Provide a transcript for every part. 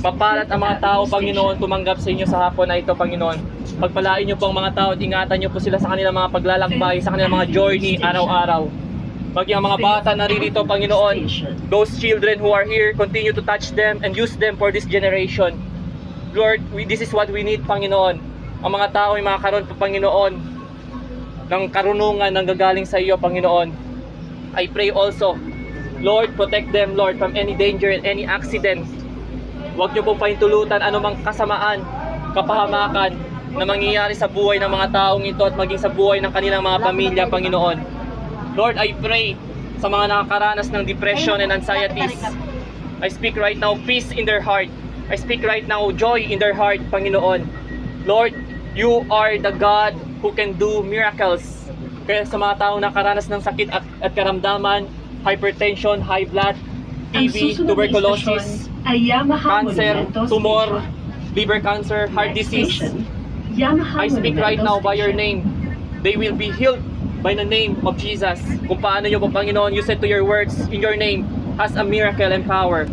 Papalat ang mga tao, Panginoon, tumanggap sa inyo sa hapon na ito, Panginoon. Pagpalain niyo po ang mga tao at ingatan niyo po sila sa kanilang mga paglalakbay, sa kanilang mga journey araw-araw. Maging ang mga bata naririto, Panginoon, those children who are here, continue to touch them and use them for this generation. Lord, we, this is what we need, Panginoon. Ang mga tao ay makakaroon po, Panginoon, ng karunungan ng gagaling sa iyo, Panginoon. I pray also, Lord, protect them, Lord, from any danger and any accident. Huwag niyo pong pahintulutan anumang kasamaan, kapahamakan na mangyayari sa buhay ng mga taong ito at maging sa buhay ng kanilang mga pamilya, Panginoon. Lord, I pray sa mga nakakaranas ng depression and anxieties. I speak right now peace in their heart. I speak right now joy in their heart, Panginoon. Lord, you are the God who can do miracles. Kaya sa mga taong nakaranas ng sakit at, at karamdaman, hypertension, high blood, TB, tuberculosis, istasyon ay Yamaha cancer, tumor, liver cancer, heart disease. I speak right now by your name. They will be healed by the name of Jesus. Kung paano nyo Panginoon, you said to your words in your name has a miracle and power.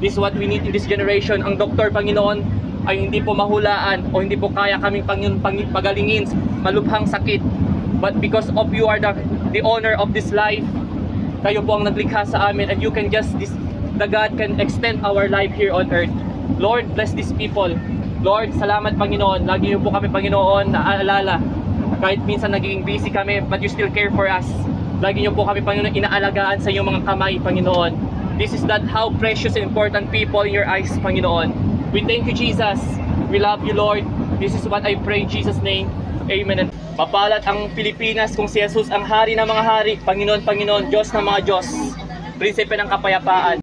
This is what we need in this generation. Ang doktor, Panginoon, ay hindi po mahulaan o hindi po kaya kaming Panginoon pang- pagalingin malubhang sakit. But because of you are the, the owner of this life, kayo po ang naglikha sa amin and you can just this the God can extend our life here on earth. Lord, bless these people. Lord, salamat Panginoon. Lagi niyo po kami Panginoon naaalala. Kahit minsan naging busy kami, but you still care for us. Lagi niyo po kami Panginoon inaalagaan sa inyong mga kamay, Panginoon. This is that how precious and important people in your eyes, Panginoon. We thank you, Jesus. We love you, Lord. This is what I pray in Jesus' name. Amen. And Papalat ang Pilipinas kung si Jesus ang hari ng mga hari, Panginoon, Panginoon, Diyos ng mga Diyos, Prinsipe ng kapayapaan.